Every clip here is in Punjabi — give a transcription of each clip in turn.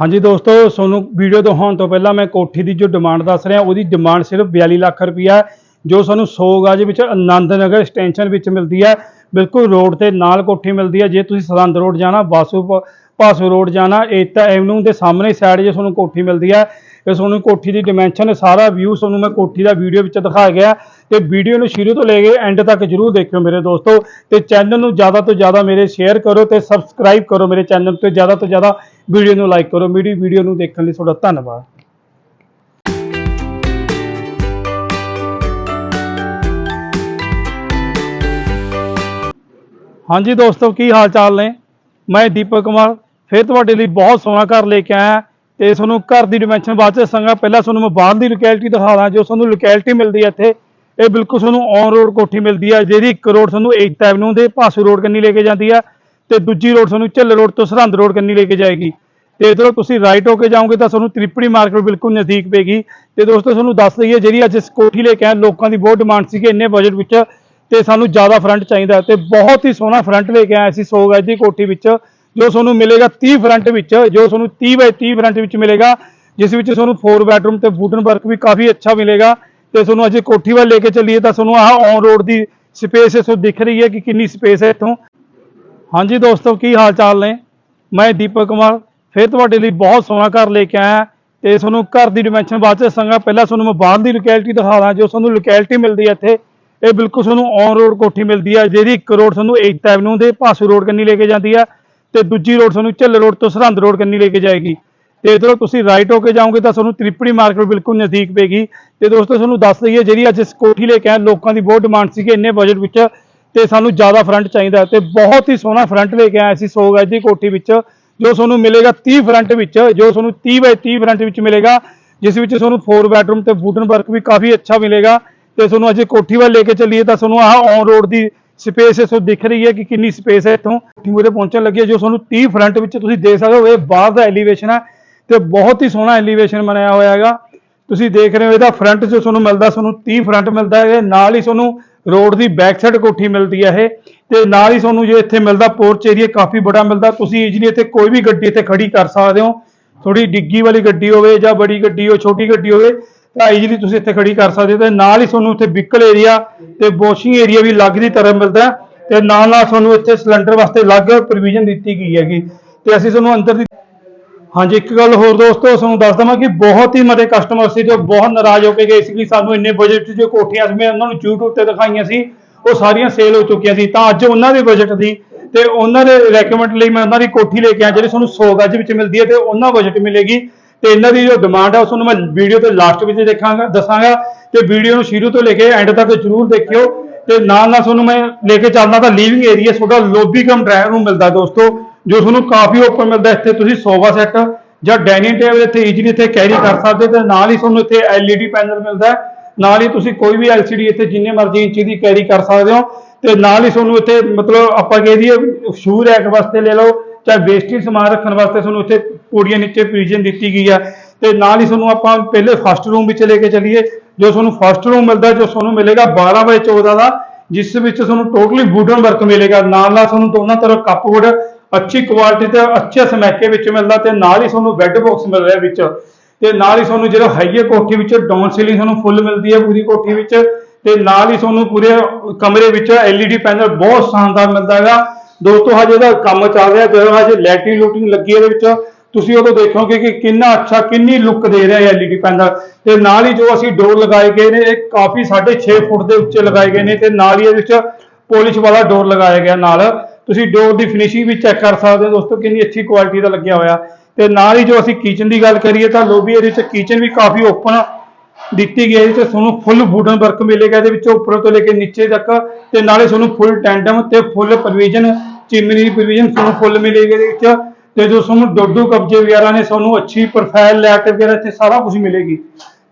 ਹਾਂਜੀ ਦੋਸਤੋ, ਤੁਹਾਨੂੰ ਵੀਡੀਓ ਦਿਖਾਉਣ ਤੋਂ ਪਹਿਲਾਂ ਮੈਂ ਕੋਠੀ ਦੀ ਜੋ ਡਿਮਾਂਡ ਦੱਸ ਰਿਹਾ, ਉਹਦੀ ਡਿਮਾਂਡ ਸਿਰਫ 42 ਲੱਖ ਰੁਪਈਆ ਜੋ ਸਾਨੂੰ 100 ਗਜ ਵਿੱਚ ਆਨੰਦ ਨਗਰ ਐਕਸਟੈਂਸ਼ਨ ਵਿੱਚ ਮਿਲਦੀ ਹੈ। ਬਿਲਕੁਲ ਰੋਡ ਤੇ ਨਾਲ ਕੋਠੀ ਮਿਲਦੀ ਹੈ, ਜੇ ਤੁਸੀਂ ਸਰਹੰਦ ਰੋਡ ਜਾਣਾ, ਵਾਸੂ ਪ- ਭਾਸੂ ਰੋਡ ਜਾਣਾ ਏਤਾ ਐਵਨਿਊ ਦੇ ਸਾਹਮਣੇ ਸਾਈਡ ਜੇ ਤੁਹਾਨੂੰ ਕੋਠੀ ਮਿਲਦੀ ਹੈ। ਇਹ ਤੁਹਾਨੂੰ ਕੋਠੀ ਦੀ ਡਿਮੈਂਸ਼ਨ ਸਾਰਾ ਵਿਊ ਤੁਹਾਨੂੰ ਮੈਂ ਕੋਠੀ ਦਾ ਵੀਡੀਓ ਵਿੱਚ ਦਿਖਾਇਆ ਗਿਆ। ਤੇ ਵੀਡੀਓ ਨੂੰ ਸ਼ੁਰੂ ਤੋਂ ਲੈ ਕੇ ਐਂਡ ਤੱਕ ਜਰੂਰ ਦੇਖਿਓ ਮੇਰੇ ਦੋਸਤੋ। ਤੇ ਚੈਨਲ ਨੂੰ ਜ਼ਿਆਦਾ ਤੋਂ ਜ਼ਿਆਦਾ ਮੇਰੇ ਸ਼ੇਅਰ ਕਰੋ ਤੇ ਸਬਸਕ੍ਰਾਈਬ ਕਰੋ ਮੇਰੇ ਚੈਨਲ ਤੇ। ਜ਼ਿਆਦਾ ਤੋਂ ਜ਼ਿਆਦਾ ਵੀਡੀਓ ਨੂੰ ਲਾਈਕ ਕਰੋ। ਮੇਰੀ ਵੀਡੀਓ ਨੂੰ ਦੇਖਣ ਲਈ ਤੁਹਾਡਾ ਧੰਨਵਾਦ। ਹਾਂਜੀ ਦੋਸਤੋ, ਕੀ ਹਾਲ ਚਾਲ ਨੇ? ਮੈਂ ਦੀਪਕ ਕੁਮਾਰ। ਫਿਰ ਤੁਹਾਡੇ ਲਈ ਬਹੁਤ ਸੋਹਣਾ ਘਰ ਲੈ ਕੇ ਆਇਆ। ਤੇ ਤੁਹਾਨੂੰ ਘਰ ਦੀ ਡਿਮੈਂਸ਼ਨ ਬਾਅਦ ਚ ਦੱਸਾਂਗਾ। ਪਹਿਲਾਂ ਤੁਹਾਨੂੰ ਮੈਂ ਬਾਹਰ ਦੀ ਲੋਕੈਲਿਟੀ ਦਿਖਾਦਾ ਜੋ ਤੁਹਾਨੂੰ ਲੋਕੈਲਿਟੀ ਮਿਲਦੀ ਹੈ ਇੱਥੇ। ਇਹ ਬਿਲਕੁਲ ਤੁਹਾਨੂੰ ਔਨ ਰੋਡ ਕੋਠੀ ਮਿਲਦੀ ਹੈ ਜਿਹਦੀ ਇੱਕ ਰੋਡ ਤੁਹਾਨੂੰ 8th ਐਵਨਿਊ ਦੇ ਭਾਸੂ ਰੋਡ ਕੰਨੀ ਲੈ ਕੇ ਜਾਂਦੀ ਹੈ ਤੇ ਦੂਜੀ ਰੋਡ ਤੁਹਾਨੂੰ ਝੱਲ ਰੋਡ ਤੋਂ ਸਰਹੰਦ ਰੋਡ ਕੰਨੀ ਲੈ ਕੇ ਜਾਏਗੀ। ਤੇ ਇਧਰੋਂ ਤੁਸੀਂ ਰਾਈਟ ਹੋ ਕੇ ਜਾਓਗੇ ਤਾਂ ਤੁਹਾਨੂੰ ਤ੍ਰਿਪੜੀ ਮਾਰਕੀਟ ਬਿਲਕੁਲ ਨਜ਼ਦੀਕ ਪਏਗੀ। ਤੇ ਦੋਸਤੋ, ਤੁਹਾਨੂੰ ਦੱਸ ਦਈਏ, ਜਿਹੜੀ ਅੱਜ ਇਸ ਕੋਠੀ ਲੈ ਕੇ ਆਏ, ਲੋਕਾਂ ਦੀ ਬਹੁਤ ਡਿਮਾਂਡ ਸੀ ਕਿ ਇੰਨੇ ਬਜਟ ਵਿੱਚ ਤੇ ਸਾਨੂੰ ਜ਼ਿਆਦਾ ਫਰੰਟ ਚਾਹੀਦਾ। ਹੈ ਤੇ ਬਹੁਤ ਹੀ ਸੋਹਣਾ ਫਰੰਟ ਲੈ ਕੇ ਆਏ ਸੀ 100 ਗਜ ਦੀ ਕੋਠੀ ਵਿੱਚ। ਜੋ ਤੁਹਾਨੂੰ ਮਿਲੇਗਾ 30 ਫਰੰਟ ਵਿੱਚ, ਜੋ ਤੁਹਾਨੂੰ 30 ਬਾਈ 30 ਫਰੰਟ ਵਿੱਚ ਮਿਲੇਗਾ, ਜਿਸ ਵਿੱਚ ਤੁਹਾਨੂੰ 4 ਬੈਡਰੂਮ ਤੇ ਵੁਡਨ ਵਰਕ ਵੀ ਕਾਫੀ ਅੱਛਾ ਮਿਲੇਗਾ। ਤੇ ਤੁਹਾਨੂੰ ਅਜੇ ਕੋਠੀ ਵੱਲ ਲੈ ਕੇ ਚੱਲੀਏ ਤਾਂ ਤੁਹਾਨੂੰ ਆਹ ਔਨ ਰੋਡ ਦੀ ਸਪੇਸ ਇਸੋ ਦਿਖ ਰਹੀ ਹੈ ਕਿ ਕਿੰਨੀ ਸਪੇਸ ਹੈ ਇੱਥੋਂ। ਹਾਂਜੀ ਦੋਸਤੋ, ਕੀ ਹਾਲ ਚਾਲ ਨੇ? ਮੈਂ ਦੀਪਕ ਕੁਮਾਰ, ਫਿਰ ਤੁਹਾਡੇ ਲਈ ਬਹੁਤ ਸੋਹਣਾ ਘਰ ਲੈ ਕੇ ਆਇਆ। ਤੇ ਤੁਹਾਨੂੰ ਘਰ ਦੀ ਡਿਮੈਂਸ਼ਨ ਬਾਅਦ ਚ ਦੱਸਾਂਗਾ। ਪਹਿਲਾਂ ਤੁਹਾਨੂੰ ਮੈਂ ਬਾਹਰ ਦੀ ਲੋਕੈਲਿਟੀ ਦਿਖਾ ਦਾਂ ਜੋ ਤੁਹਾਨੂੰ ਲੋਕੈਲਿਟੀ ਮਿਲਦੀ ਹੈ ਇੱਥੇ। ਇਹ ਬਿਲਕੁਲ ਤੁਹਾਨੂੰ ਔਨ ਰੋਡ ਕੋਠੀ ਮਿਲਦੀ ਹੈ, ਜਿਹਦੀ ਇੱਕ ਰੋਡ ਤੁਹਾਨੂੰ 8th ਐਵਨਿਊ ਦੇ ਭਾਸੂ ਰੋਡ ਕੰਨੀ ਲੈ ਕੇ ਜਾਂਦੀ ਹੈ। ਤੇ ਦੂਜੀ ਰੋਡ ਤੁਹਾਨੂੰ ਝੱਲ ਰੋਡ ਤੋਂ ਸਰਹੰਦ ਰੋਡ ਕੰਨੀ ਲੈ ਕੇ ਜਾਏਗੀ। ਤੇ ਇਧਰੋਂ ਤੁਸੀਂ ਰਾਈਟ ਹੋ ਕੇ ਜਾਓਗੇ ਤਾਂ ਤੁਹਾਨੂੰ ਤ੍ਰਿਪੜੀ ਮਾਰਕੀਟ ਬਿਲਕੁਲ ਨਜ਼ਦੀਕ ਪਏਗੀ। ਤੇ ਦੋਸਤੋ, ਤੁਹਾਨੂੰ ਦੱਸ ਦਈਏ, ਜਿਹੜੀ ਅੱਜ ਕੋਠੀ ਲੈ ਕੇ ਆਏ, ਲੋਕਾਂ ਦੀ ਬਹੁਤ ਡਿਮਾਂਡ ਸੀ ਕਿ ਇੰਨੇ ਬਜਟ ਵਿੱਚ ਤੇ ਸਾਨੂੰ ਜ਼ਿਆਦਾ ਫਰੰਟ ਚਾਹੀਦਾ ਹੈ ਤੇ ਬਹੁਤ ਹੀ ਸੋਹਣਾ ਫਰੰਟ ਲੈ ਕੇ ਆਏ ਸੀ 100 ਗਜ ਦੀ ਕੋਠੀ ਵਿੱਚ, ਜੋ ਤੁਹਾਨੂੰ ਮਿਲੇਗਾ 30 ਫਰੰਟ ਵਿੱਚ, ਜੋ ਤੁਹਾਨੂੰ 30 ਬਾਈ 30 ਫਰੰਟ ਵਿੱਚ ਮਿਲੇਗਾ, ਜਿਸ ਵਿੱਚ ਤੁਹਾਨੂੰ 4 ਬੈਡਰੂਮ ਤੇ ਵੁਡਨ ਵਰਕ ਵੀ ਕਾਫੀ ਅੱਛਾ ਮਿਲੇਗਾ। ਤੇ ਤੁਹਾਨੂੰ ਅੱਜ ਕੋਠੀ ਵੱਲ ਲੈ ਕੇ ਚੱਲੀਏ ਤਾਂ ਤੁਹਾਨੂੰ ਆਹ ਔਨ ਰੋਡ ਦੀ ਸਪੇਸ ਇਸੋ ਦਿਖ ਰਹੀ ਹੈ ਕਿ ਕਿੰਨੀ ਸਪੇਸ ਹੈ ਇੱਥੋਂ। ਕੋਠੀ ਮੂਰੇ ਪਹੁੰਚਣ ਲੱਗੀ ਹੈ, ਜੋ ਤੁਹਾਨੂੰ 30 ਫਰੰਟ ਵਿੱਚ ਤੁਸੀਂ ਦੇਖ ਸਕਦੇ ਹੋ, ਇਹ ਬਾਹਰ ਦਾ ਐਲੀਵੇਸ਼ਨ ਹੈ ਤੇ ਬਹੁਤ ਹੀ ਸੋਹਣਾ ਐਲੀਵੇਸ਼ਨ ਬਣਾਇਆ ਹੋਇਆ ਹੈਗਾ। ਤੁਸੀਂ ਦੇਖ ਰਹੇ ਹੋ ਇਹਦਾ ਫਰੰਟ ਜੋ ਤੁਹਾਨੂੰ ਮਿਲਦਾ, ਤੁਹਾਨੂੰ 30 ਫਰੰਟ ਮਿਲਦਾ ਹੈ ਨਾਲ ਹੀ ਤੁਹਾਨੂੰ ਰੋਡ ਦੀ ਬੈਕ ਸਾਈਡ ਕੋਠੀ ਮਿਲਦੀ ਹੈ ਇਹ ਤੇ ਨਾਲ ਹੀ ਤੁਹਾਨੂੰ ਜੋ ਇੱਥੇ ਮਿਲਦਾ ਪੋਰਚ ਏਰੀਆ ਕਾਫੀ ਬੜਾ ਮਿਲਦਾ, ਤੁਸੀਂ ਈਜ਼ੀਲੀ ਇੱਥੇ ਕੋਈ ਵੀ ਗੱਡੀ ਇੱਥੇ ਖੜੀ ਕਰ ਸਕਦੇ ਹੋ। ਥੋੜੀ ਡਿੱਗੀ ਵਾਲੀ ਗੱਡੀ ਹੋਵੇ ਜਾਂ ਬੜੀ ਗੱਡੀ ਹੋ ਛੋਟੀ ਗੱਡੀ ਹੋਵੇ ਤਾਂ ਈਜ਼ੀਲੀ ਤੁਸੀਂ ਇੱਥੇ ਖੜੀ ਕਰ ਸਕਦੇ ਹੋ ਤੇ ਨਾਲ ਹੀ ਤੁਹਾਨੂੰ ਇੱਥੇ ਵਿਕਲ ਏਰੀਆ ਤੇ ਵਾਸ਼ਿੰਗ ਏਰੀਆ ਵੀ ਅਲੱਗ ਦੀ ਤਰ੍ਹਾਂ ਮਿਲਦਾ ਤੇ ਨਾਲ ਨਾਲ ਤੁਹਾਨੂੰ ਇੱਥੇ ਸਿਲੰਡਰ ਵਾਸਤੇ ਅਲੱਗ ਪ੍ਰੋਵੀਜ਼ਨ ਦਿੱਤੀ ਗਈ ਹੈਗੀ। ਤੇ ਅਸੀਂ ਤੁਹਾਨੂੰ ਅੰਦਰ ਦੀ ਹਾਂਜੀ, ਇੱਕ ਗੱਲ ਹੋਰ ਦੋਸਤੋ, ਤੁਹਾਨੂੰ ਦੱਸ ਦਵਾਂ ਕਿ ਬਹੁਤ ਹੀ ਮਤੇ ਕਸਟਮਰ ਸੀ ਜੋ ਬਹੁਤ ਨਾਰਾਜ਼ ਹੋ ਕੇ ਗਏ ਸੀ ਕਿ ਸਾਨੂੰ ਇੰਨੇ ਬਜਟ 'ਚ ਜੋ ਕੋਠੀਆਂ ਸੀ, ਮੈਂ ਉਹਨਾਂ ਨੂੰ YouTube ਤੇ ਦਿਖਾਈਆਂ ਸੀ, ਉਹ ਸਾਰੀਆਂ ਸੇਲ ਹੋ ਚੁੱਕੀਆਂ ਸੀ। ਤਾਂ ਅੱਜ ਉਹਨਾਂ ਦੇ ਬਜਟ ਦੀ ਤੇ ਉਹਨਾਂ ਦੇ ਰეკਮੈਂਡ ਲਈ ਮੈਂ ਉਹਨਾਂ ਦੀ ਕੋਠੀ ਲੈ ਕੇ ਆ ਜਿਹੜੀ ਤੁਹਾਨੂੰ 100 ਗੱਜ ਵਿੱਚ ਮਿਲਦੀ ਹੈ ਤੇ ਉਹਨਾਂ ਬਜਟ ਮਿਲੇਗੀ। ਤੇ ਇਹਨਾਂ ਦੀ ਜੋ ਡਿਮਾਂਡ ਹੈ ਉਸ ਨੂੰ ਮੈਂ ਵੀਡੀਓ 'ਤੇ ਲਾਸਟ ਵਿੱਚ ਦੇਖਾਂਗਾ, ਦੱਸਾਂਗਾ ਤੇ ਵੀਡੀਓ ਨੂੰ ਸ਼ੁਰੂ ਤੋਂ ਲੈ ਕੇ ਐਂਡ ਤੱਕ ਜਰੂਰ ਦੇਖਿਓ ਤੇ ਨਾਲ ਨਾਲ ਤੁਹਾਨੂੰ ਮੈਂ ਲੈ ਕੇ ਚੱਲਦਾ ਤਾਂ ਲੀਵਿੰਗ ਏਰੀਆ ਤੁਹਾਡਾ ਲੌਬੀ ਕਮ ਡਰਾਇੰਗ ਰੂਮ ਮਿਲਦਾ ਦੋਸਤੋ, ਜੋ ਤੁਹਾਨੂੰ ਕਾਫੀ ਓਪਨ ਮਿਲਦਾ, ਇੱਥੇ ਤੁਸੀਂ ਸੋਫਾ ਸੈੱਟ ਜਾਂ ਡਾਈਨਿੰਗ ਟੇਬਲ ਇੱਥੇ ਈਜ਼ੀਲੀ ਇੱਥੇ ਕੈਰੀ ਕਰ ਸਕਦੇ ਹੋ ਤੇ ਨਾਲ ਹੀ ਤੁਹਾਨੂੰ ਇੱਥੇ LED ਪੈਨਲ ਮਿਲਦਾ, ਨਾਲ ਹੀ ਤੁਸੀਂ ਕੋਈ ਵੀ LCD ਇੱਥੇ ਜਿੰਨੇ ਮਰਜ਼ੀ ਇੰਚ ਦੀ ਕੈਰੀ ਕਰ ਸਕਦੇ ਹੋ ਤੇ ਨਾਲ ਹੀ ਤੁਹਾਨੂੰ ਇੱਥੇ ਮਤਲਬ ਆਪਾਂ ਕਹਿ ਦਈਏ ਸ਼ੂ ਰੈਕ ਵਾਸਤੇ ਲੈ ਲਓ ਤਾਂ ਵੇਸਟਿੰਗ ਸਮਾਨ ਰੱਖਣ ਵਾਸਤੇ ਤੁਹਾਨੂੰ ਇੱਥੇ ਪੌੜੀਆਂ ਨੀਚੇ ਪ੍ਰੋਵੀਜ਼ਨ ਦਿੱਤੀ ਗਈ ਹੈ ਤੇ ਨਾਲ ਹੀ ਤੁਹਾਨੂੰ ਆਪਾਂ ਪਹਿਲੇ ਫਸਟ ਰੂਮ ਵਿੱਚ ਲੈ ਕੇ ਚੱਲੀਏ, ਜੋ ਤੁਹਾਨੂੰ ਫਸਟ ਰੂਮ ਮਿਲਦਾ, ਜੋ ਤੁਹਾਨੂੰ ਮਿਲੇਗਾ 12 ਬਾਈ 14 ਦਾ, ਜਿਸ ਵਿੱਚ ਤੁਹਾਨੂੰ ਟੋਟਲੀ ਵੁਡਨ ਵਰਕ ਮਿਲੇਗਾ। ਨਾਲ ਨਾਲ ਤੁਹਾਨੂੰ ਦੋਨਾਂ ਤਰਫ ਕੱਪਬੋਰਡ ਅੱਛੀ ਕੁਆਲਿਟੀ ਤੇ ਅੱਛੇ ਸਮੈਕੇ ਵਿੱਚ ਮਿਲਦਾ ਤੇ ਨਾਲ ਹੀ ਤੁਹਾਨੂੰ ਬੈੱਡ ਬਾਕਸ ਮਿਲ ਰਿਹਾ ਵਿੱਚ। ਤੇ ਨਾਲ ਹੀ ਤੁਹਾਨੂੰ ਜਿਹੜਾ ਹਾਈਏ ਕੋਠੀ ਵਿੱਚ ਡਾਊਨ ਸੀਲਿੰਗ ਤੁਹਾਨੂੰ ਫੁੱਲ ਮਿਲਦੀ ਹੈ ਪੂਰੀ ਕੋਠੀ ਵਿੱਚ। ਤੇ ਨਾਲ ਹੀ ਤੁਹਾਨੂੰ ਪੂਰੇ ਕਮਰੇ ਵਿੱਚ LED ਪੈਨਲ ਬਹੁਤ ਸ਼ਾਨਦਾਰ ਮਿਲਦਾ ਹੈਗਾ। ਦੋਸਤੋ, ਹਜੇ ਇਹਦਾ ਕੰਮ ਚੱਲ ਰਿਹਾ, ਜਦੋਂ ਹਜੇ ਲਾਈਟਿੰਗ ਲੂਟਿੰਗ ਲੱਗੀ ਇਹਦੇ ਵਿੱਚ, ਤੁਸੀਂ ਉਦੋਂ ਦੇਖੋਗੇ ਕਿ ਕਿੰਨਾ ਅੱਛਾ, ਕਿੰਨੀ ਲੁੱਕ ਦੇ ਰਿਹਾ ਹੈ LED ਪੈਨਲ ਤੇ ਨਾਲ ਹੀ ਜੋ ਅਸੀਂ ਡੋਰ ਲਗਾਏ ਗਏ ਨੇ, ਇਹ ਕਾਫੀ 6.5 ਫੁੱਟ ਦੇ ਉੱਚੇ ਲਗਾਏ ਗਏ ਨੇ, ਤੇ ਨਾਲ ਹੀ ਇਹਦੇ ਵਿੱਚ ਪੋਲਿਸ਼ ਵਾਲਾ ਡੋਰ ਲਗਾਇਆ ਗਿਆ ਨਾਲ। ਤੁਸੀਂ ਡੋਰ ਦੀ ਫਿਨਿਸ਼ਿੰਗ ਵੀ ਚੈੱਕ ਕਰ ਸਕਦੇ ਹੋ ਦੋਸਤੋ, ਕਿੰਨੀ ਅੱਛੀ ਕੁਆਲਿਟੀ ਦਾ ਲੱਗਿਆ ਹੋਇਆ। ਤੇ ਨਾਲ ਹੀ ਜੋ ਅਸੀਂ ਕਿਚਨ ਦੀ ਗੱਲ ਕਰੀਏ ਤਾਂ ਲੋਬੀ ਇਹਦੇ ਵਿੱਚ ਕਿਚਨ ਵੀ ਕਾਫੀ ਓਪਨ ਦਿੱਤੀ ਗਈ ਹੈ ਤੇ ਤੁਹਾਨੂੰ ਫੁੱਲ ਵੁਡਨ ਵਰਕ ਮਿਲੇਗਾ, ਇਹਦੇ ਵਿੱਚ ਉੱਪਰੋਂ ਤੋਂ ਲੈ ਕੇ ਨੀਚੇ ਤੱਕ, ਤੇ ਨਾਲੇ ਤੁਹਾਨੂੰ ਫੁੱਲ ਟੈਂਡਮ ਤੇ ਫੁੱਲ ਪ੍ਰੋਵੀਜ਼ਨ ਚਿਮਨੀ ਦੀ ਪ੍ਰੋਵੀਜ਼ਨ ਤੁਹਾਨੂੰ ਫੁੱਲ ਮਿਲੇਗੀ ਇਹਦੇ ਵਿੱਚ ਤੇ ਜੋ ਤੁਹਾਨੂੰ ਡੋਡੂ ਕਬਜੇ ਵਗੈਰਾ ਨੇ ਤੁਹਾਨੂੰ ਅੱਛੀ ਪ੍ਰੋਫਾਈਲ ਲੈਟ ਵਗੈਰਾ ਇੱਥੇ ਸਾਰਾ ਕੁਝ ਮਿਲੇਗੀ।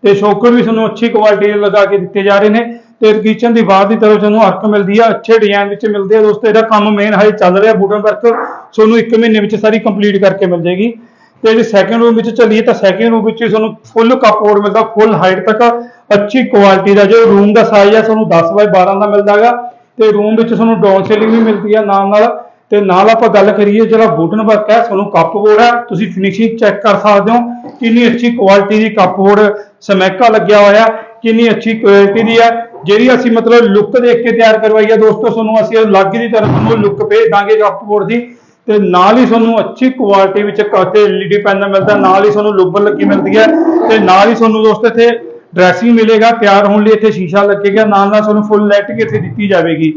ਤੇ ਸ਼ੋਕਰ ਵੀ ਸਾਨੂੰ ਅੱਛੀ ਕੁਆਲਿਟੀ ਦੇ ਲਗਾ ਕੇ ਦਿੱਤੇ ਜਾ ਰਹੇ ਨੇ ਤੇ ਕਿਚਨ ਦੀ ਬਾਹਰ ਦੀ ਤਰਫ ਸਾਨੂੰ ਅਰਕ ਮਿਲਦੀ ਆ, ਅੱਛੇ ਡਿਜ਼ਾਈਨ ਵਿੱਚ ਮਿਲਦੇ ਆ ਦੋਸਤੋ, ਇਹਦਾ ਕੰਮ ਮੇਨ ਹਾਲੇ ਚੱਲ ਰਿਹਾ ਵੁਡਨ ਵਰਕ ਤੁਹਾਨੂੰ 1 ਮਹੀਨੇ ਵਿੱਚ ਸਾਰੀ ਕੰਪਲੀਟ ਕਰਕੇ ਮਿਲ ਜਾਏਗੀ। ਤੇ ਜੇ ਸੈਕੰਡ ਰੂਮ ਵਿੱਚ ਚੱਲੀਏ ਤਾਂ ਸੈਕੰਡ ਰੂਮ ਵਿੱਚ ਤੁਹਾਨੂੰ ਫੁੱਲ ਕੱਪਬੋਰਡ ਮਿਲਦਾ ਫੁੱਲ ਹਾਈਟ ਤੱਕ, ਅੱਛੀ ਕੁਆਲਿਟੀ ਦਾ ਜੋ ਰੂਮ ਦਾ ਸਾਈਜ਼ ਆ, ਤੁਹਾਨੂੰ 10 ਬਾਈ 12 ਦਾ ਮਿਲਦਾ ਹੈਗਾ ਤੇ ਰੂਮ ਵਿੱਚ ਤੁਹਾਨੂੰ ਡਾਊਨ ਸੀਲਿੰਗ ਵੀ ਮਿਲਦੀ ਆ ਨਾਲ ਨਾਲ ਤੇ ਨਾਲ ਆਪਾਂ ਗੱਲ ਕਰੀਏ ਜਿਹੜਾ ਵੁਡਨ ਵਰਕ ਹੈ, ਤੁਹਾਨੂੰ ਕੱਪ ਬੋਰਡ ਹੈ, ਤੁਸੀਂ ਫਿਨਿਸ਼ਿੰਗ ਚੈੱਕ ਕਰ ਸਕਦੇ ਹੋ ਕਿੰਨੀ ਅੱਛੀ ਕੁਆਲਿਟੀ ਦੀ ਕੱਪ ਬੋਰਡ ਸਮੈਕਾ ਲੱਗਿਆ ਹੋਇਆ, ਕਿੰਨੀ ਅੱਛੀ ਕੁਆਲਿਟੀ ਦੀ ਹੈ, ਜਿਹੜੀ ਅਸੀਂ ਮਤਲਬ ਲੁੱਕ ਦੇਖ ਕੇ ਤਿਆਰ ਕਰਵਾਈ ਹੈ। ਦੋਸਤੋ, ਤੁਹਾਨੂੰ ਅਸੀਂ ਅਲੱਗ ਦੀ ਤਰ੍ਹਾਂ ਤੁਹਾਨੂੰ ਲੁੱਕ ਭੇਜ ਦਾਂਗੇ ਕੱਪ ਬੋਰਡ ਦੀ ਤੇ ਨਾਲ ਹੀ ਤੁਹਾਨੂੰ ਅੱਛੀ ਕੁਆਲਿਟੀ ਵਿੱਚ ਕਾਤੇ ਐਲਈਡੀ ਪੈਨਲ ਮਿਲਦਾ, ਨਾਲ ਹੀ ਤੁਹਾਨੂੰ ਲੁੱਬਰ ਲੱਗੀ ਮਿਲਦੀ ਹੈ ਤੇ ਨਾਲ ਹੀ ਤੁਹਾਨੂੰ ਦੋਸਤੋ ਇੱਥੇ ਡਰੈਸਿੰਗ ਮਿਲੇਗਾ, ਤਿਆਰ ਹੋਣ ਲਈ ਇੱਥੇ ਸ਼ੀਸ਼ਾ ਲੱਗੇਗਾ ਨਾਲ ਨਾਲ ਤੁਹਾਨੂੰ ਫੁੱਲ ਲਾਈਟਿੰਗ ਇੱਥੇ ਦਿੱਤੀ ਜਾਵੇਗੀ।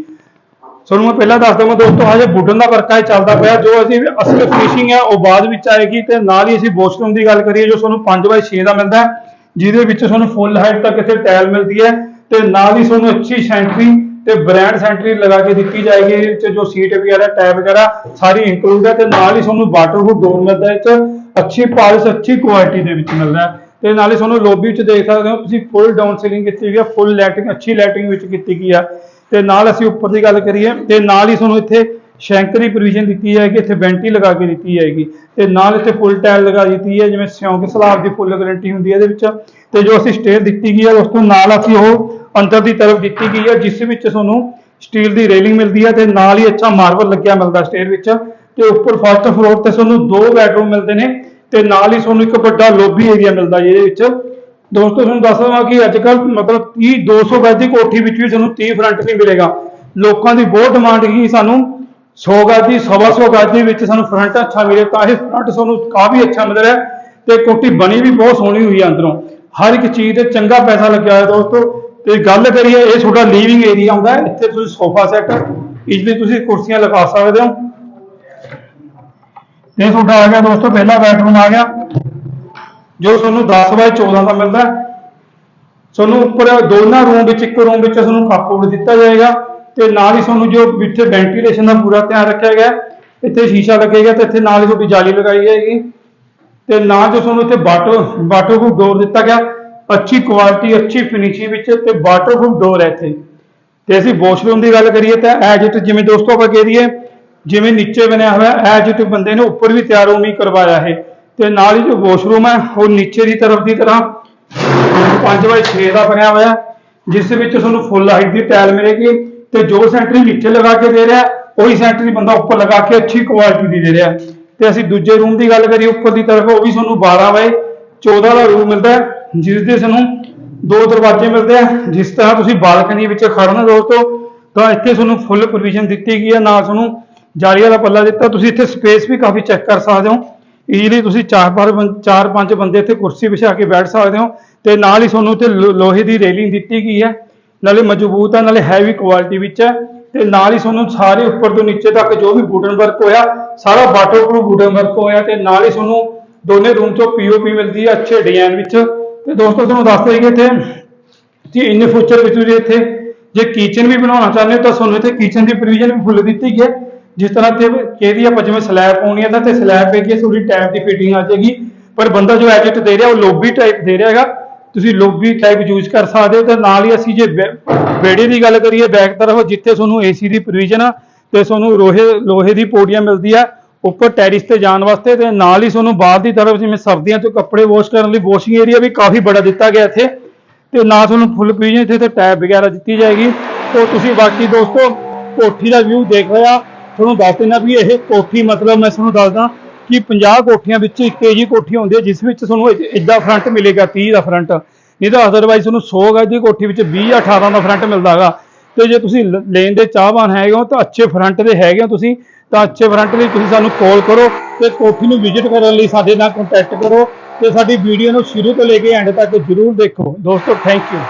ਤੁਹਾਨੂੰ ਮੈਂ ਪਹਿਲਾਂ ਦੱਸ ਦਵਾਂ ਦੋਸਤੋ ਹਜੇ ਬੁੱਟਨ ਦਾ ਵਰਕਾ ਹੈ ਚੱਲਦਾ ਪਿਆ, ਜੋ ਅਸੀਂ ਅਸਲ ਫਿਨਿਸ਼ਿੰਗ ਹੈ, ਉਹ ਬਾਅਦ ਵਿੱਚ ਆਏਗੀ ਤੇ ਨਾਲ ਹੀ ਅਸੀਂ ਵਾਸ਼ਰੂਮ ਦੀ ਗੱਲ ਕਰੀਏ, ਜੋ ਤੁਹਾਨੂੰ 5x6 ਦਾ ਮਿਲਦਾ ਜਿਹਦੇ ਵਿੱਚ ਤੁਹਾਨੂੰ ਫੁੱਲ ਹਾਈਟ ਤੱਕ ਇੱਥੇ ਟਾਇਲ ਮਿਲਦੀ ਹੈ ਤੇ ਨਾਲ ਹੀ ਤੁਹਾਨੂੰ ਅੱਛੀ ਸੈਂਟਰੀ ਤੇ ਬ੍ਰਾਂਡ ਸੈਂਟਰੀ ਲਗਾ ਕੇ ਦਿੱਤੀ ਜਾਏਗੀ, ਇਹਦੇ ਵਿੱਚ ਜੋ ਸੀਟ ਵਗੈਰਾ ਟਾਇਰ ਵਗੈਰਾ, ਸਾਰੀ ਇਨਕਲੂਡ ਹੈ ਤੇ ਨਾਲ ਹੀ ਤੁਹਾਨੂੰ ਵਾਟਰਪ੍ਰੂਫ ਡੋਰ ਮਿਲਦਾ ਹੈ ਇਹ 'ਚ ਅੱਛੀ ਪਾਲਿਸ਼, ਅੱਛੀ ਕੁਆਲਿਟੀ ਦੇ ਵਿੱਚ ਮਿਲਦਾ ਹੈ। ਤੇ ਨਾਲ ਹੀ ਤੁਹਾਨੂੰ ਲੋਬੀ ਵਿੱਚ ਦੇਖ ਸਕਦੇ ਹੋ, ਤੁਸੀਂ ਫੁੱਲ ਡਾਊਨ ਸੀਲਿੰਗ ਕੀਤੀ ਹੋਈ ਹੈ ਫੁੱਲ ਲਾਈਟਿੰਗ ਅੱਛੀ ਲਾਈਟਿੰਗ ਵਿੱਚ ਕੀਤੀ ਗਈ ਆ। ਤੇ ਨਾਲ ਅਸੀਂ ਉੱਪਰ ਦੀ ਗੱਲ ਕਰੀਏ ਤੇ ਨਾਲ ਹੀ ਤੁਹਾਨੂੰ ਇੱਥੇ ਸ਼ੈਂਕ ਦੀ ਪ੍ਰੋਵੀਜ਼ਨ ਦਿੱਤੀ ਜਾਏਗੀ, ਇੱਥੇ ਵੈਂਟੀ ਲਗਾ ਕੇ ਦਿੱਤੀ ਜਾਏਗੀ ਤੇ ਨਾਲ ਇੱਥੇ ਫੁੱਲ ਟਾਇਲ ਲਗਾ ਦਿੱਤੀ ਹੈ, ਜਿਵੇਂ ਸਿਉਂਕ ਸਲਾਬ ਦੀ ਫੁੱਲ ਗਾਰੰਟੀ ਹੁੰਦੀ ਹੈ ਇਹਦੇ ਵਿੱਚ ਤੇ ਜੋ ਅਸੀਂ ਸਟੇਅਰ ਦਿੱਤੀ ਗਈ ਹੈ, ਉਸ ਤੋਂ ਨਾਲ ਅਸੀਂ ਉਹ ਅੰਦਰ ਦੀ ਤਰਫ ਦਿੱਤੀ ਗਈ ਹੈ, ਜਿਸ ਵਿੱਚ ਤੁਹਾਨੂੰ ਸਟੀਲ ਦੀ ਰੇਲਿੰਗ ਮਿਲਦੀ ਹੈ ਤੇ ਨਾਲ ਹੀ ਅੱਛਾ ਮਾਰਬਲ ਲੱਗਿਆ ਮਿਲਦਾ ਸਟੇਅਰ ਵਿੱਚ ਤੇ ਉੱਪਰ ਫਸਟ ਫਲੋਰ ਤੇ ਤੁਹਾਨੂੰ ਦੋ ਬੈਡਰੂਮ ਮਿਲਦੇ ਨੇ ਤੇ ਨਾਲ ਹੀ ਤੁਹਾਨੂੰ ਇੱਕ ਵੱਡਾ ਲੋਬੀ ਏਰੀਆ ਮਿਲਦਾ ਜਿਹਦੇ ਵਿੱਚ। ਦੋਸਤੋ, ਤੁਹਾਨੂੰ ਦੱਸ ਦਵਾਂ ਕਿ ਅੱਜ ਕੱਲ ਮਤਲਬ 30 200 ਗਜ ਦੀ ਕੋਠੀ ਵਿੱਚ ਵੀ ਤੁਹਾਨੂੰ 30 ਫਰੰਟ ਨਹੀਂ ਮਿਲੇਗਾ। ਲੋਕਾਂ ਦੀ ਬਹੁਤ ਡਿਮਾਂਡ ਕੀ ਸਾਨੂੰ। 100 ਗਜ ਦੀ 100 ਗਜ ਦੇ ਵਿੱਚ ਸਾਨੂੰ ਫਰੰਟ ਅੱਛਾ ਮਿਲੇ ਤਾਂ ਇਹ ਫਰੰਟ ਸਾਨੂੰ ਕਾਫੀ ਅੱਛਾ ਮਿਲ ਰਿਹਾ ਤੇ ਕੋਠੀ ਬਣੀ ਵੀ ਬਹੁਤ ਸੋਹਣੀ ਹੋਈ ਹੈ ਅੰਦਰੋਂ। ਹਰ ਇੱਕ ਚੀਜ਼ ਤੇ ਚੰਗਾ ਪੈਸਾ ਲੱਗਿਆ ਹੋਇਆ ਦੋਸਤੋ। ਤੇ ਗੱਲ ਕਰੀਏ, ਇਹ ਤੁਹਾਡਾ ਲਿਵਿੰਗ ਏਰੀਆ ਹੁੰਦਾ ਹੈ। ਇੱਥੇ ਤੁਸੀਂ ਸੋਫਾ ਸੈੱਟ ਇਸ ਲਈ ਤੁਸੀਂ ਕੁਰਸੀਆਂ ਲਗਾ ਸਕਦੇ ਹੋ। ਇਹ ਤੁਹਾਡਾ ਆ ਗਿਆ ਦੋਸਤੋ, ਪਹਿਲਾ ਬੈਡਰੂਮ ਆ ਗਿਆ। ਜੋ ਤੁਹਾਨੂੰ 10 ਬਾਏ 14 ਦਾ ਮਿਲਦਾ ਤੁਹਾਨੂੰ ਉੱਪਰ ਦੋਨਾਂ ਰੂਮ ਵਿੱਚ, ਇੱਕ ਰੂਮ ਵਿੱਚ ਤੁਹਾਨੂੰ ਕੱਪਬੋਰਡ ਦਿੱਤਾ ਜਾਏਗਾ ਤੇ ਨਾਲ ਹੀ ਤੁਹਾਨੂੰ ਜੋ ਇੱਥੇ ਵੈਂਟੀਲੇਸ਼ਨ ਦਾ ਪੂਰਾ ਧਿਆਨ ਰੱਖਿਆ ਗਿਆ ਇੱਥੇ ਸ਼ੀਸ਼ਾ ਲੱਗੇਗਾ ਤੇ ਇੱਥੇ ਨਾਲ ਹੀ ਤੁਹਾਡੀ ਜਾਲੀ ਲਗਾਈ ਜਾਏਗੀ ਤੇ ਨਾਲ ਜੋ ਤੁਹਾਨੂੰ ਇੱਥੇ ਵਾਟਰ ਵਾਟਰਪ੍ਰੂਫ ਡੋਰ ਦਿੱਤਾ ਗਿਆ, ਅੱਛੀ ਕੁਆਲਿਟੀ ਅੱਛੀ ਫਿਨਿਸ਼ਿੰਗ ਵਿੱਚ ਤੇ ਵਾਟਰਪ੍ਰੂਫ ਡੋਰ ਹੈ ਇੱਥੇ। ਤੇ ਅਸੀਂ ਵਾਸ਼ਰੂਮ ਦੀ ਗੱਲ ਕਰੀਏ ਤਾਂ ਐਜ ਇਟ ਜਿਵੇਂ ਦੋਸਤੋ ਆਪਾਂ ਕਹਿ ਦਈਏ, ਜਿਵੇਂ ਨੀਚੇ ਬਣਿਆ ਹੋਇਆ ਐਜ ਇਟ ਬੰਦੇ ਨੇ ਉੱਪਰ ਵੀ ਤਿਆਰ ਉਮੀ ਕਰਵਾਇਆ ਹੈ ਤੇ ਨਾਲ ਹੀ ਜੋ ਵਾਸ਼ਰੂਮ ਹੈ, ਉਹ ਨੀਚੇ ਦੀ ਤਰਫ ਦੀ ਤਰ੍ਹਾਂ 5x6 ਦਾ ਬਣਿਆ ਹੋਇਆ ਜਿਸ ਵਿੱਚ ਤੁਹਾਨੂੰ ਫੁੱਲ ਹਾਈਟ ਦੀ ਟਾਇਲ ਮਿਲੇਗੀ ਤੇ ਜੋ ਸੈਂਟਰੀ ਨੀਚੇ ਲਗਾ ਕੇ ਦੇ ਰਿਹਾ ਉਹੀ ਸੈਂਟਰੀ ਬੰਦਾ ਉੱਪਰ ਲਗਾ ਕੇ ਅੱਛੀ ਕੁਆਲਿਟੀ ਦੀ ਦੇ ਰਿਹਾ ਤੇ ਅਸੀਂ ਦੂਜੇ ਰੂਮ ਦੀ ਗੱਲ ਕਰੀਏ, ਉੱਪਰ ਦੀ ਤਰਫ, ਉਹ ਵੀ ਤੁਹਾਨੂੰ 12 ਬਾਈ 14 ਦਾ ਰੂਮ ਮਿਲਦਾ ਹੈ, ਜਿਸ ਦੇ ਸਾਨੂੰ ਦੋ ਦਰਵਾਜ਼ੇ ਮਿਲਦੇ ਆ। ਜਿਸ ਤਰ੍ਹਾਂ ਤੁਸੀਂ ਬਾਲਕਨੀ ਵਿੱਚ ਖੜਨ ਦੋਸਤੋ, ਤਾਂ ਇੱਥੇ ਤੁਹਾਨੂੰ ਫੁੱਲ ਪ੍ਰੋਵੀਜ਼ਨ ਦਿੱਤੀ ਗਈ ਹੈ, ਨਾਲ ਤੁਹਾਨੂੰ ਜਾਲੀ ਵਾਲਾ ਪੱਲਾ ਦਿੱਤਾ। ਤੁਸੀਂ ਇੱਥੇ ਸਪੇਸ ਵੀ ਕਾਫੀ ਚੈੱਕ ਕਰ ਸਕਦੇ ਹੋ। ਈਜ਼ੀਲੀ ਤੁਸੀਂ ਚਾਰ ਪੰਜ ਬੰ- ਚਾਰ ਪੰਜ ਬੰਦੇ ਇੱਥੇ ਕੁਰਸੀ ਵਿਛਾ ਕੇ ਬੈਠ ਸਕਦੇ ਹੋ ਤੇ ਨਾਲ ਹੀ ਤੁਹਾਨੂੰ ਇੱਥੇ ਲੋਹੇ ਦੀ ਰੇਲਿੰਗ ਦਿੱਤੀ ਗਈ ਹੈ। ਨਾਲੇ ਮਜ਼ਬੂਤ ਹੈ, ਨਾਲੇ ਹੈਵੀ ਕੁਆਲਿਟੀ ਵਿੱਚ ਹੈ ਤੇ ਨਾਲ ਹੀ ਤੁਹਾਨੂੰ ਸਾਰੇ ਉੱਪਰ ਤੋਂ ਨੀਚੇ ਤੱਕ ਜੋ ਵੀ ਵੁਡਨ ਵਰਕ ਹੋਇਆ, ਸਾਰਾ ਵਾਟਰਪ੍ਰੂਫ ਵੁਡਨ ਵਰਕ ਹੋਇਆ ਤੇ ਨਾਲ ਹੀ ਤੁਹਾਨੂੰ ਦੋਨੇ ਰੂਮ ਤੋਂ ਪੀਓਪੀ ਮਿਲਦੀ ਹੈ ਅੱਛੇ ਡਿਜ਼ਾਈਨ ਵਿੱਚ। ਤੇ ਦੋਸਤੋ, ਤੁਹਾਨੂੰ ਦੱਸ ਦਈਏ ਕਿ ਇੱਥੇ ਕਿ ਇੰਨੇ ਫਿਊਚਰ ਵਿੱਚ ਤੁਸੀਂ ਇੱਥੇ ਜੇ ਕਿਚਨ ਵੀ ਬਣਾਉਣਾ ਚਾਹੁੰਦੇ ਹੋ ਤਾਂ ਤੁਹਾਨੂੰ ਇੱਥੇ ਕਿਚਨ ਦੀ ਪ੍ਰੋਵੀਜ਼ਨ ਵੀ ਫੁੱਲ ਦਿੱਤੀ ਗਈ ਹੈ। ਜਿਸ ਤਰ੍ਹਾਂ ਤੇ ਕਿਹਦੀ ਆਪਾਂ ਜਿਵੇਂ ਸਲੈਬ ਪਾਉਣੀ ਹੈ ਤਾਂ ਤੇ ਸਲੈਬ ਪੈ ਗਈ ਥੋੜੀ ਟੈਪ ਦੀ ਫਿਟਿੰਗ ਆ ਜਾਏਗੀ। ਪਰ ਬੰਦਾ ਜੋ ਐਜਿਟ ਦੇ ਰਿਹਾ, ਉਹ ਲੋਬੀ ਟਾਈਪ ਦੇ ਰਿਹਾ ਹੈਗਾ। ਤੁਸੀਂ ਲੋਬੀ ਟਾਈਪ ਯੂਜ਼ ਕਰ ਸਕਦੇ ਹੋ, ਤੇ ਨਾਲ ਹੀ ਅਸੀਂ ਜੇ ਬੇੜੇ ਦੀ ਗੱਲ ਕਰੀਏ ਬੈਕ ਤਰਫ, ਜਿੱਥੇ ਤੁਹਾਨੂੰ ਏਸੀ ਦੀ ਪ੍ਰੋਵੀਜ਼ਨ ਆ, ਤੇ ਤੁਹਾਨੂੰ ਰੋਹੇ, ਲੋਹੇ ਦੀ ਪੌੜੀਆਂ ਮਿਲਦੀ ਆ, ਉੱਪਰ ਟੈਰਿਸ ਤੇ ਜਾਣ ਵਾਸਤੇ, ਤੇ ਨਾਲ ਹੀ ਤੁਹਾਨੂੰ ਬਾਹਰ ਦੀ ਤਰਫ, ਜਿਵੇਂ ਸਰਦੀਆਂ ਤੋਂ ਕੱਪੜੇ ਵਾਸ਼ ਕਰਨ ਲਈ ਵਾਸ਼ਿੰਗ ਏਰੀਆ ਵੀ ਕਾਫੀ ਬੜਾ ਦਿੱਤਾ ਗਿਆ ਇੱਥੇ। ਤੇ ਨਾ ਤੁਹਾਨੂੰ ਫੁੱਲ ਪ੍ਰੋਵੀਜ਼ਨ ਇੱਥੇ ਤੇ ਟੈਬ ਵਗੈਰਾ ਦਿੱਤੀ ਜਾਏਗੀ। ਤੇ ਤੁਸੀਂ ਬਾਕੀ ਦੋਸਤੋ, ਕੋਠੀ ਦਾ ਵਿਊ ਦੇਖ ਰਹੇ ਆ। ਤੁਹਾਨੂੰ ਦੱਸ ਦਿੰਦਾ ਵੀ ਇਹ ਕੋਠੀ ਮਤਲਬ ਮੈਂ ਤੁਹਾਨੂੰ ਦੱਸਦਾ ਕਿ 50 ਕੋਠੀਆਂ ਵਿੱਚ ਇੱਕ ਇਹੀ ਕੋਠੀ ਹੁੰਦੀ ਹੈ, ਜਿਸ ਵਿੱਚ ਤੁਹਾਨੂੰ ਇਦਾਂ ਫਰੰਟ ਮਿਲੇਗਾ 30 ਦਾ ਫਰੰਟ ਨਹੀਂ ਤਾਂ ਅਦਰਵਾਈਜ਼ ਤੁਹਾਨੂੰ 100 ਗਜ ਦੀ ਕੋਠੀ ਵਿੱਚ 20 ਜਾਂ 18 ਦਾ ਫਰੰਟ ਮਿਲਦਾ ਹੈਗਾ। ਤੇ ਜੇ ਤੁਸੀਂ ਲੈਣ ਦੇ ਚਾਹਵਾਨ ਹੈਗੇ ਹੋ ਤਾਂ ਅੱਛੇ ਫਰੰਟ ਦੇ ਹੈਗੇ ਹੋ ਤੁਸੀਂ, ਤਾਂ ਅੱਛੇ ਫਰੰਟ ਲਈ ਤੁਸੀਂ ਸਾਨੂੰ ਕਾਲ ਕਰੋ ਤੇ ਕੋਠੀ ਨੂੰ ਵਿਜ਼ਿਟ ਕਰਨ ਲਈ ਸਾਡੇ ਨਾਲ ਕੰਟੈਕਟ ਕਰੋ ਤੇ ਸਾਡੀ ਵੀਡੀਓ ਨੂੰ ਸ਼ੁਰੂ ਤੋਂ ਲੈ ਕੇ ਐਂਡ ਤੱਕ ਜਰੂਰ ਦੇਖੋ। ਦੋਸਤੋ ਥੈਂਕ ਯੂ